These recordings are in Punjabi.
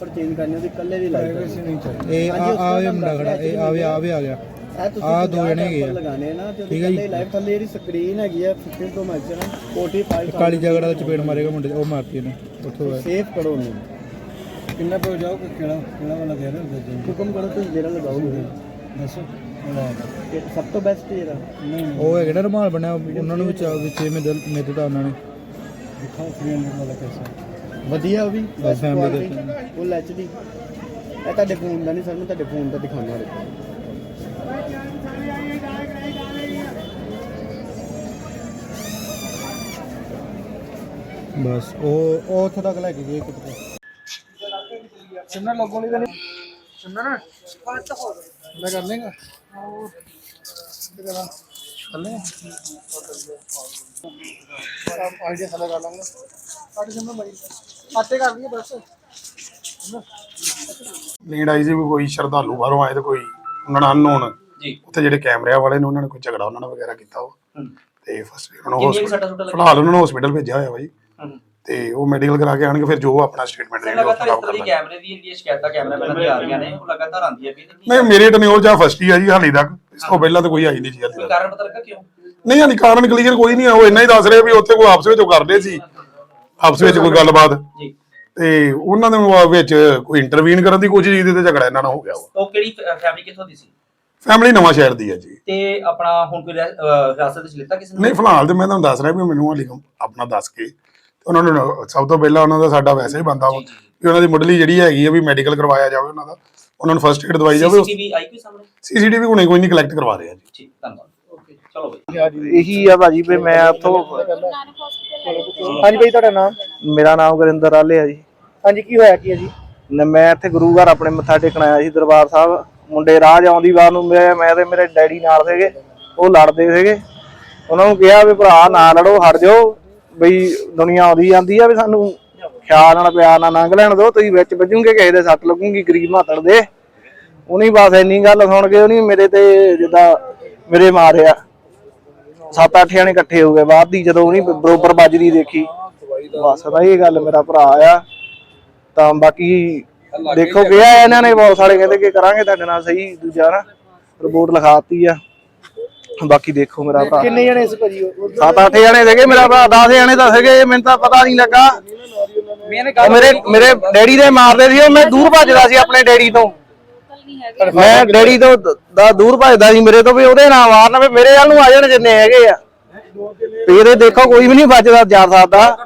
ਪਰ ਚੇਂਜ ਕਰਨੀ ਉਹਦੀ ਇਕੱਲੇ ਦੀ ਲਾਈਫ ਨਹੀਂ ਚਾਹੀਦੀ। ਇਹ ਆ ਆ ਇਹ ਮੁੰਡਾ ਖੜਾ ਇਹ ਆਵੇ ਆਵੇ ਆ ਗਿਆ। ਆਹ ਦੋ ਜਣੇ ਹੈਗੇ ਆ। ਲਗਾਣੇ ਨਾ ਤੇ ਉਹਦੀ ਠੀਕ ਹੈ ਜੀ। ਇਕੱਲੇ ਲਾਈਫ ਥੱਲੇ ਜਿਹੜੀ ਸਕਰੀਨ ਹੈਗੀ ਆ 15 ਤੋਂ ਮੈਚ ਨਾ 45 ਕਾਲੀ ਜਗੜਾ ਦਾ ਚਪੇੜ ਮਾਰੇਗਾ ਮੁੰਡੇ ਉਹ ਮਾਰਤੀ ਇਹਨੇ ਉੱਥੋਂ ਆ ਸੇਫ ਕਰੋ ਉਹਨੂੰ। ਕਿੰਨਾ ਪੈ ਜਾਓ ਕਿਹੜਾ ਕਿਹੜਾ ਵਾਲਾ ਕਹਿ ਰਹੇ ਹੋ ਹੁਕਮ ਕਰੋ ਤੁਸੀਂ ਮੇਰਾ ਲਗਾਓ ਦੱਸੋ। ਸਭ ਤੋਂ ਬੈਸਟ ਨਹੀਂ ਉਹ ਹੈਗੇ ਨਾ ਰੁਮਾਲ ਬਣਿਆ ਉਹਨਾਂ ਨੂੰ ਵਿੱਚ ਵਿੱਚ ਇਹ ਮਿਲ ਮਿਲਦਾ ਉਹਨਾਂ ਨੇ। ਦਿਖਾਓ 300 ਵਾਲਾ ਕੈਸਾ ਵਧੀਆ ਉਹ ਵੀ। ਬਸ family ਦੇ ਫੁੱਲ ਐਚਡੀ ਇਹ ਤੁਹਾਡੇ ਫੋਨ ਦਾ ਨਹੀਂ ਸਾਨੂੰ ਤੁਹਾਡੇ ਫੋਨ ਦਾ ਦਿਖਾਉਣਾ ਦੇਖੋ ਬਸ ਉਹ ਉਹ ਉੱਥੇ ਤੱਕ ਲੈ ਕੇ ਗਏ ਕਿਤੇ। ਸੁਣਨਾ ਲੱਗੋ ਨਹੀਂ ਤਾਂ ਸੁਣਨਾ ਨਾ। ਮੈਂ ਕਰ ਲੇਗਾ ਚੱਲੇ ਆਈਡੀਆ ਸਾਲਾ ਕਰ ਲਾਂਗਾ। ਆਟੇ ਜੰਮਾ ਬਾਈ ਆਟੇ ਕਰ ਲਈਏ ਬਸ। ਨੀਡ ਆਈ ਸੀ ਵੀ ਕੋਈ ਸ਼ਰਧਾਲੂ ਬਾਹਰੋਂ ਆਏ ਤੇ ਕੋਈ ਉਹਨਾਂ ਨਾਲ ਅਨਨੋਨ ਜੀ। ਉੱਥੇ ਜਿਹੜੇ ਕੈਮਰਿਆਂ ਵਾਲੇ ਨੇ ਉਹਨਾਂ ਨੇ ਕੋਈ ਝਗੜਾ ਉਹਨਾਂ ਨਾਲ ਵਗੈਰਾ ਕੀਤਾ ਉਹ। ਤੇ ਫਸਟ ਉਹਨਾਂ ਨੂੰ? ਫਿਲਹਾਲ ਉਹਨਾਂ ਨੂੰ ਹਸਪੀਟਲ ਭੇਜਿਆ ਹੋਇਆ ਬਾਈ। ਤੇ ਉਹ ਮੈਡੀਕਲ ਕਰਾ ਕੇ ਆਣਗੇ ਫਿਰ ਜੋ ਆਪਣਾ ਸਟੇਟਮੈਂਟ ਦੇਣਗੇ ਉਹ ਕਰਨਾ ਕੈਮਰੇ ਦੀ ਜਿਹੜੀਆਂ ਸ਼ਿਕਾਇਤਾਂ ਕੈਮਰਾਮੈਨਾਂ ਦੀ ਆ ਰਹੀਆਂ ਨੇ ਉਹ ਲਗਾਤਾਰ ਆਉਂਦੀਆਂ ਵੀ ਨਹੀਂ ਮੇਰੇ ਟਨਿਓਰ ਜਾਂ ਫਸਟ ਹੀ ਆ ਜੀ ਹਾਲੇ ਤੱਕ। ਇਸ ਤੋਂ ਪਹਿਲਾਂ ਤਾਂ ਕੋਈ ਆਈ ਨਹੀਂ ਜੀ ਹਾਲੇ ਕੋਈ ਤੱਕ। ਕਾਰਨ ਪਤਾ ਲੱਗਾ ਕਿਉਂ? ਨਹੀਂ ਹਾਲੇ ਕਾਰਨ ਕਲੀਅਰ ਕੋਈ ਨਹੀਂ ਆ ਉਹ ਇੰਨਾ ਹੀ ਦੱਸ ਰਹੇ ਵੀ ਉੱਥੇ ਕੋਈ ਆਪਸ ਵਿੱਚ ਉਹ ਕਰਦੇ ਸੀ। ਆਪਸ ਵਿੱਚ ਕੋਈ ਗੱਲਬਾਤ। ਜੀ। ਤੇ ਉਹਨਾਂ ਦੇ ਵਿੱਚ ਕੋਈ ਇੰਟਰਵੀਨ ਕਰਨ ਦੀ ਕੋਸ਼ਿਸ਼ ਕੀਤੀ ਤੇ ਝਗੜਾ ਇਹਨਾਂ ਨਾਲ ਹੋ ਗਿਆ ਵਾ। ਉਹ ਕਿਹੜੀ ਫੈਮਿਲੀ ਕਿੱਥੋਂ ਦੀ ਸੀ? ਫੈਮਿਲੀ ਨਵਾਂ ਸ਼ਹਿਰ ਦੀ ਹੈ ਜੀ। ਤੇ ਆਪਣਾ ਹੁਣ ਕੋਈ ਰਹਿ- ਅਹ ਹਿਰਾਸਤ ਵਿੱਚ ਲਿੱਤਾ ਕਿਸੇ ਨੇ? ਨਹੀਂ ਫਿਲਹਾਲ ਤੇ ਮੈਂ ਤੁਹਾਨੂੰ ਦੱਸ ਰਿਹਾ ਵੀ ਮੈਨੂੰ ਹਾਲੇ ਆਪਣਾ ਦੱਸ ਕੇ ਤੇ ਉਹਨਾਂ ਨੂੰ ਸਭ ਤੋਂ ਪਹਿਲਾਂ ਉਹਨਾਂ ਦਾ ਸਾਡਾ ਵੈਸੇ ਹੀ ਬੰਦਾ ਵਾ ਜੀ, ਜੀ, ਕਿ ਉਹਨਾਂ ਦੀ ਮੁੱਢਲੀ ਜਿਹੜੀ ਹੈਗੀ ਆ ਵੀ ਮੈਡੀਕਲ ਕਰਵਾਇਆ ਜਾਵੇ ਉਹਨਾਂ ਦਾ। ਉਹਨਾਂ ਨੂੰ ਫਰਸਟ ਏਡ ਦਵਾਈ ਜਾਵੇ। ਸੀਸੀਟੀਵੀ ਆਈ ਕੋਈ ਸਾਹਮਣੇ? ਸੀਸੀਟੀਵੀ ਹੁਣੇ ਕੋਈ ਨਹੀਂ ਕਲੈਕਟ ਕਰਵਾ ਰਹੇ ਜੀ। ਠੀਕ ਧੰਨਵਾਦ। ਓਕੇ ਚਲੋ ਬਈ। ਇਹੀ ਆ ਭਾਜੀ ਵੀ ਮੈਂ ਉੱਥੋਂ ਹਾਂਜੀ ਭਾਈ ਤੁਹਾਡਾ ਨਾਮ? ਮੇਰਾ ਨਾਮ ਗੁਰਿੰਦਰ ਆਲੇ ਆ ਜੀ। ਹਾਂਜੀ ਕੀ ਹੋਇਆ ਕੀ ਹੈ ਜੀ? ਨ- ਮੈਂ ਇੱਥੇ ਗੁਰੂ ਘਰ ਆਪਣੇ ਮੱਥਾ ਟੇਕਣ ਆਇਆ ਸੀ ਦਰਬਾਰ ਸਾਹਿਬ। ਮੁੰਡੇ ਰਾਹ ਆਉਂਦੀ ਵਾਰ ਨੂੰ ਮੈਂ ਮੈਂ ਤੇ ਮੇਰੇ ਡੈਡੀ ਨਾਲ ਸੀਗੇ ਉਹ ਲੜਦੇ ਸੀਗੇ। ਉਹਨਾਂ ਨੂੰ ਕਿਹਾ ਵੀ ਭਰਾ ਨਾ ਲੜੋ ਹਟ ਜਾਓ। ਬਈ ਦੁਨੀਆ ਆਉਂਦੀ ਜਾਂਦੀ ਆ ਵੀ ਸਾਨੂੰ ਖਿਆਲ ਨਾਲ ਪਿਆਰ ਨਾਲ ਲੰਘ ਲੈਣ ਦਿਓ। ਤੁਸੀਂ ਵਿੱਚ ਵੱਜੂਗੇ ਕਿਸੇ ਦੇ ਸੱਟ ਲੱਗੂਗੀ ਗਰੀਬ ਮਾਤੜ ਦੇ। ਉਹਨੀ ਬਸ ਇੰਨੀ ਗੱਲ ਸੁਣ ਕੇ ਉਹਨੀ ਮੇਰੇ ਤੇ ਜਿੱਦਾਂ ਮੇਰੇ ਮਾਰਿਆ। ਸੱਤ ਅੱਠ ਜਣੇ ਇਕੱਠੇ ਹੋ ਗਏ। ਬਾਅਦ ਦੀ ਜਦੋਂ ਉਹਨੀ ਬਰੋਬਰ ਵੱਜਦੀ ਦੇਖੀ ਬਸ ਤਾਂ ਇਹ ਗੱਲ ਮੇਰਾ ਭਰਾ ਆ ਤਾਂ ਬਾਕੀ ਦੇਖੋ ਕਿਹਾ ਇਹਨਾਂ ਨੇ ਬਹੁਤ ਸਾਰੇ ਕਹਿੰਦੇ ਕਿ ਕਰਾਂਗੇ ਤੁਹਾਡੇ ਨਾਲ ਸਹੀ ਦੂਜਾ ਨਾ ਰਿਪੋਰਟ ਲਿਖਾਤੀ ਆ। ਬਾਕੀ ਦੇਖੋ ਮੇਰਾ ਭਰਾ। ਕਿੰਨੇ ਜਣੇ ਸੀ ਭਾਜੀ? ਉਹ ਸੱਤ ਅੱਠ ਜਣੇ ਸੀਗੇ ਮੇਰਾ ਭਰਾ 10 ਜਣੇ ਤਾਂ ਸੀਗੇ ਮੈਨੂੰ ਤਾਂ ਪਤਾ ਨਹੀਂ ਲੱਗਾ। ਮੇਰੇ ਮੇਰੇ ਡੈਡੀ ਦੇ ਮਾਰਦੇ ਸੀ ਉਹ ਮੈਂ ਦੂਰ ਭੱਜਦਾ ਸੀ ਆਪਣੇ ਡੈਡੀ ਤੋਂ। ਮੈਂ ਡੈਡੀ ਤੋਂ ਦ- ਦਾ ਦੂਰ ਭੱਜਦਾ ਸੀ ਮੇਰੇ ਤੋਂ ਵੀ ਉਹਦੇ ਨਾਲ ਮਾਰਨ ਵੀ ਮੇਰੇ ਵੱਲ ਨੂੰ ਆ ਜਾਣ ਜਿੰਨੇ ਹੈਗੇ ਆ। ਇਹ ਦੇਖੋ ਕੋਈ ਵੀ ਨਹੀਂ ਬਚਦਾ ਜਾ ਸਕਦਾ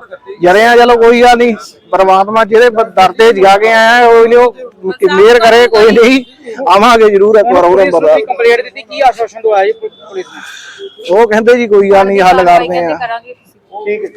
ਜਰਿਆਂ ਚਲੋ ਕੋਈ ਗੱਲ ਨਹੀਂ ਪਰਮਾਤਮਾ ਜਿਹੜੇ ਦਰ ਤੇ ਜਾ ਕੇ ਆਇਆ ਉਹ ਨਹੀਂ ਉਹ ਮਿਹਰ ਕਰੇ ਕੋਈ ਨਹੀਂ ਆਵਾਂਗੇ ਜ਼ਰੂਰ ਇੱਕ ਵਾਰ ਹੋਰ ਅੰਦਰ ਕੰਪਲੀਟ ਦਿੱਤੀ ਕੀ ਆਸ਼ਵਾਸਨ ਦਵਾਇਆ ਜੀ ਪੁਲਿਸ ਨੇ? ਉਹ ਕਹਿੰਦੇ ਜੀ ਕੋਈ ਗੱਲ ਨਹੀਂ ਹੱਲ ਕਰਦੇ ਆ ਕਰਾਂਗੇ ਠੀਕ ਹੈ